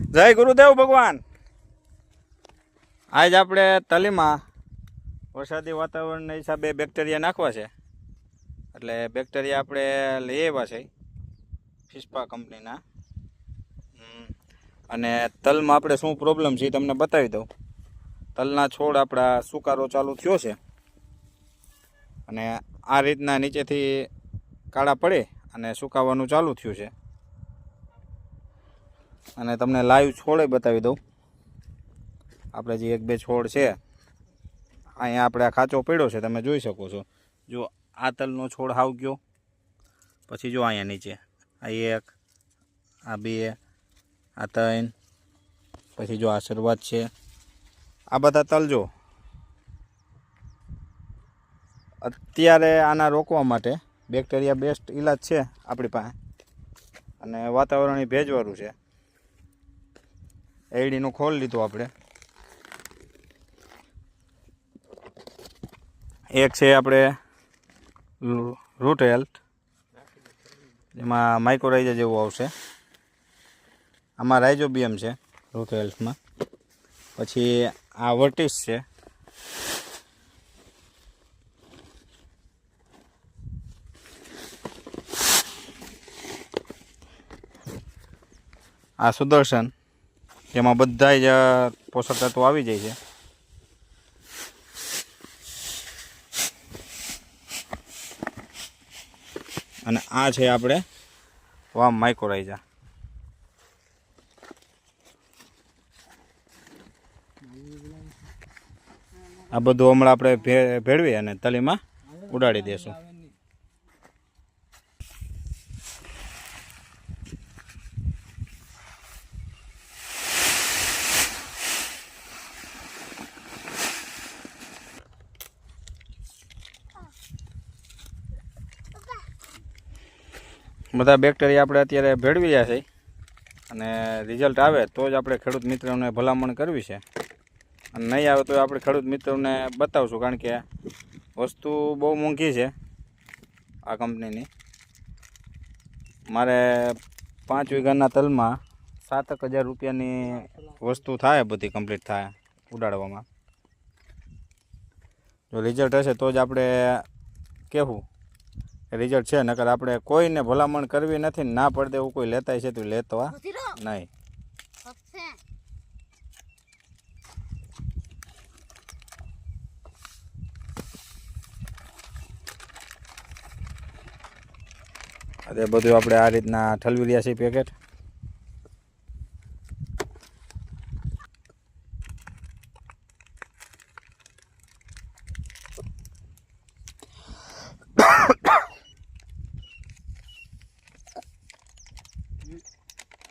જય ગુરુદેવ ભગવાન. આજ આપણે તલીમાં વરસાદી વાતાવરણના હિસાબે બેક્ટેરિયા નાખવા છે. એટલે બેક્ટેરિયા આપણે લઈ આવ્યા છે ફિસ્પા કંપનીના. અને તલમાં આપણે શું પ્રોબ્લેમ છે એ તમને બતાવી દઉં. તલના છોડ આપણા સુકારો ચાલુ થયો છે. અને આ રીતના નીચેથી કાળા પડે અને સુકાવાનું ચાલુ થયું છે. અને તમને લાઈવ છોડે બતાવી દઉં. આપણે જે એક બે છોડ છે, અહીંયા આપણે આ ખાંચો પડ્યો છે, તમે જોઈ શકો છો. જો આ તલનો છોડ હાવ ગયો. પછી જો અહીંયા નીચે, આ એક, આ બે, આ ત્રણ, પછી જો આ શરૂઆત છે. આ બધા તલ જો. અત્યારે આના રોકવા માટે બેક્ટેરિયા બેસ્ટ ઈલાજ છે આપણી પાસે. અને વાતાવરણ ય ભેજવાળું છે. એડીનું ખોલ લીધું આપણે. એક છે આપણે રૂટ હેલ્થ. એમાં માઇક્રોરાઇઝર જેવું આવશે. આમાં રાઇઝોબિયમ છે રૂટ હેલ્થમાં. પછી આ વર્ટિસ છે. આ સુદર્શન. તેમાં બધા જ પોષક તત્વો આવી જાય છે. અને આ છે આપણે વામ માઇક્રોરાઇઝા આ બધું હમણાં આપણે ભેળવી અને તલીમાં ઉડાડી દેશું. બધા બેક્ટેરિયા આપણે અત્યારે ભેળવી રહ્યા અને રિઝલ્ટ આવે તો જ આપણે ખેડૂત મિત્રોને ભલામણ કરવી છે. અને નહીં આવે તો આપણે ખેડૂત મિત્રોને બતાવશું, કારણ કે વસ્તુ બહુ મોંઘી છે આ કંપનીની મારે પાંચ વીઘાના તલમાં સાતક હજાર રૂપિયાની વસ્તુ થાય, બધી કમ્પ્લીટ થાય ઉડાડવામાં. જો રિઝલ્ટ હશે તો જ આપણે કહેવું. રિઝલ્ટ છે નકર આપણે કોઈને ભલામણ કરવી નથી ના પડે એવું કોઈ લેતાય છે તો લેતવા નહીં. અરે બધું આપણે આ રીતના ઠલવી રહ્યા છીએ પેકેટ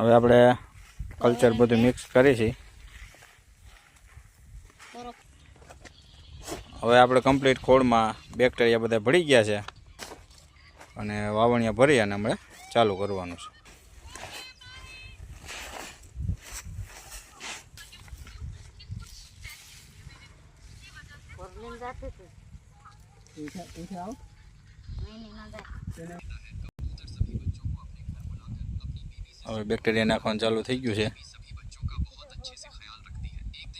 હવે આપણે કલ્ચર બધું મિક્સ કરી છે. હવે આપણે કમ્પ્લીટ ખોળમાં બેક્ટેરિયા બધા ભળી ગયા છે. અને વાવણિયા ભરી અને હમણાં ચાલુ કરવાનું છે. પ્રોબ્લેમ જાતે છે નહીં નહીં ના જાય હવે બેક્ટેરિયા નાખવાનું ચાલુ થઈ ગયું છે.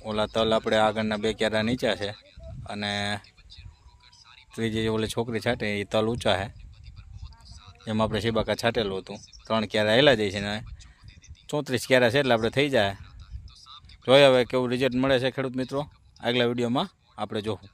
ઓલા તલ આપણે આગળના બે ક્યારા નીચા છે અને ત્રીજી ઓલી છોકરી છાંટે એ તલ ઊંચા છે. એમાં આપણે શિબાકા છાંટેલું હતું. ત્રણ ક્યારા હેલા જાય છે ને ચોત્રીસ ક્યારા છે એટલે આપણે થઈ જાય. જોઈએ હવે કેવું રિઝલ્ટ મળે છે ખેડૂત મિત્રો. આગલા વિડીયોમાં આપણે જોવું